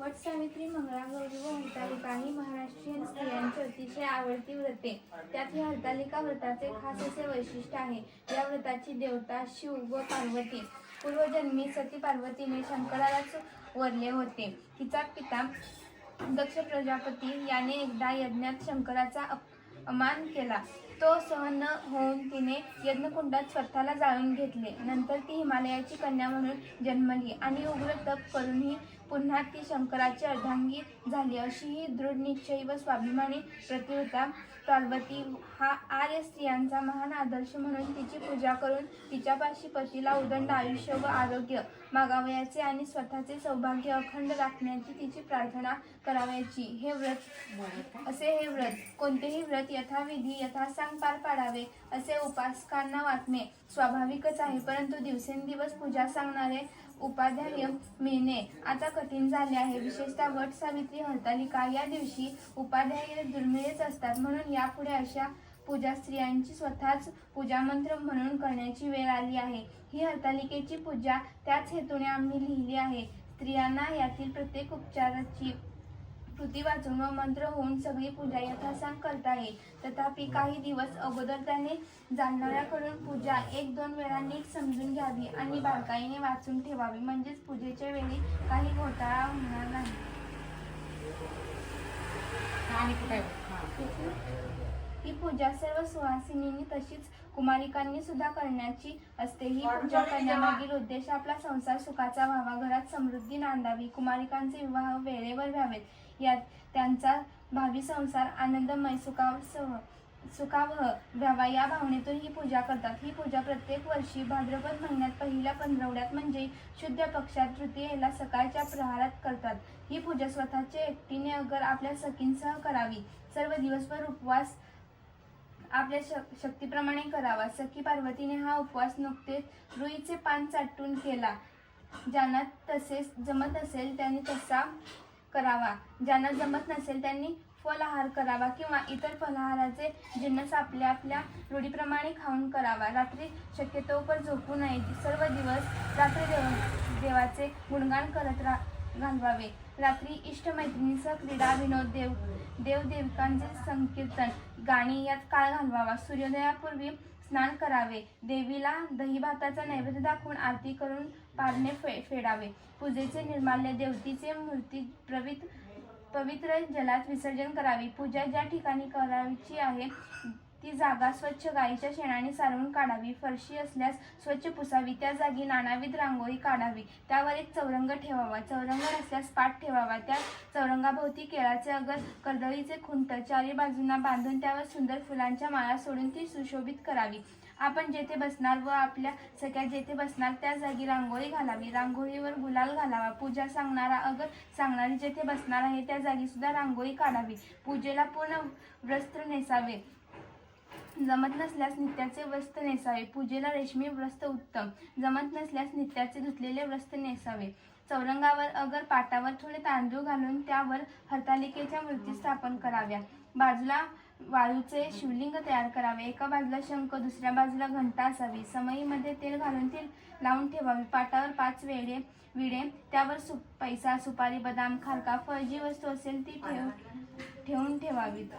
वट सावित्री मंगळागौरी व हरतालिका ही महाराष्ट्रीयन स्त्रियांची अतिशय आवडती व्रते. त्यात ही हरतालिका व्रताचे खास असे वैशिष्ट्य आहे. या व्रताची देवता शिव व पार्वती. पूर्वजन्मी सती पार्वतीने शंकरालाच वरले होते. तिचा पिता दक्ष प्रजापती याने एकदा यज्ञात शंकराचा अप- अमान केला. तो सहन न होऊन तिने यज्ञकुंडात स्वतःला जाळून घेतले. नंतर ती हिमालयाची कन्या म्हणून जन्मली आणि उग्र तप करूनही पुन्हा ती शंकराची अर्धांगी झाली. अशी ही दृढ निश्चयी व स्वाभिमानी प्रतिव्रता पार्वती हा आर्य स्त्रियांचा महान आदर्श म्हणून तिची पूजा करून तिच्यापाशी पतीला उदंड आयुष्य व आरोग्य मागावयाचे आणि स्वतःचे सौभाग्य अखंड राखण्याची तिची प्रार्थना करावयाची. हे व्रत असे हे व्रत. कोणतेही व्रत यथाविधी यथासांग पार पाडावे असे उपासकांना वाटणे स्वाभाविकच आहे. परंतु दिवसेंदिवस पूजा सांगणारे उपाध्याय मिळणे आता कठीण झाले आहे. विशेषतः वट सावित्री हरतालिका या दिवशी उपाध्याय दुर्मिळच असतात. म्हणून यापुढे अशा पूजा स्त्रियांची स्वतःच पूजामंत्र म्हणून करण्याची वेळ आली आहे. ही हरतालिकेची पूजा त्याच हेतूने आम्ही लिहिली आहे. स्त्रियांना यातील प्रत्येक उपचाराची कृती वाचून व मंत्र होऊन सगळी पूजा यथासांग करता येईल. तथापि काही दिवस अगोदर त्याने जाणणाऱ्याकडून पूजा एक दोन वेळा नीट समजून घ्यावी आणि बारकाईने वाचून ठेवावी. म्हणजेच पूजेच्या वेळी काही घोटाळा होणार नाही. आणि कुठे? हा. पूजा सर्व सुहासिनींनी तशीच कुमारिकांनी सुद्धा करण्याची असते. ही पूजा करण्यामागील उद्देश आपला संसार सुखाचा व्हावा घरात समृद्धी नांदावी कुमारिकांचे विवाह वेळेवर व्हावेत. यात त्यांचा भावी संसार आनंदमय सुखासह सुखावह व्हावा या भावनेतून ही पूजा करतात. ही पूजा प्रत्येक वर्षी भाद्रपद महिन्यात पहिल्या पंधरवड्यात म्हणजे शुद्ध पक्षात तृतीयेला सकाळच्या प्रहारात करतात. ही पूजा स्वतःचे एकटीने अगर आपल्या सखींसह करावी. सर्व दिवसभर उपवास आपल्या शक शक्तीप्रमाणे करावा. सखी पार्वतीने हा उपवास नुकतेच रुईचे पान चाटून केला. ज्यांना तसेच जमत असेल त्यांनी तसा करावा. ज्यांना जमत नसेल त्यांनी फलाहार करावा किंवा इतर फलाहाराचे जिन्नस आपल्या आपल्या रूढीप्रमाणे खाऊन करावा. रात्री शक्यतोवर झोपू नये. सर्व दिवस रात्री देव देवाचे गुणगान करत रा घालवावे रात्री इष्टमैत्रिणीसह क्रीडा विनोद देव देवदेवकांचे संकीर्तन गाणी यात काळ घालवावा. सूर्योदयापूर्वी स्नान करावे. देवीला दही भाताचा नैवेद्य दाखवून आरती करून पारणे फे फेडावे. पूजेचे निर्माल्य देवतीचे मूर्ती प्रवित पवित्र जलात विसर्जन करावे. पूजा ज्या ठिकाणी करायची आहे ती जागा स्वच्छ गाईच्या शेणाने सारवून काढावी. फरशी असल्यास स्वच्छ पुसावी. त्या जागी नानाविध रांगोळी काढावी. त्यावर एक चौरंग ठेवावा. चौरंग नसल्यास पाठ ठेवावा. त्या चौरंगाभोवती केळाचे अगर कर्दळीचे खुंट चारी बाजूंना बांधून त्यावर सुंदर फुलांच्या माळा सोडून ती सुशोभित करावी. आपण जेथे बसणार व आपल्या सगळ्या जेथे बसणार त्या जागी रांगोळी घालावी. रांगोळीवर गुलाल घालावा. पूजा सांगणारा अगर सांगणारी जेथे बसणार आहे त्या जागी सुद्धा रांगोळी काढावी. पूजेला पूर्ण वस्त्र नेसावे. जमत नसल्यास नित्याचे वस्त्र नेसावे. पूजेला रेशमी वस्त्र उत्तम. जमत नसल्यास नित्याचे धुतलेले वस्त्र नेसावे. चौरंगावर अगर पाटावर थोडे तांदूळ घालून त्यावर हरतालिकेच्या मूर्ती स्थापन कराव्या. बाजूला वाळूचे शिवलिंग तयार करावे. एका बाजूला शंख दुसऱ्या बाजूला घंटा असावी. समईमध्ये तेल घालून ते लावून ठेवावे. पाटावर पाच वेळे विडे त्यावर सु पैसा सुपारी बदाम खारका फळ जी वस्तू असेल ती ठेव ठेवून ठेवावीत.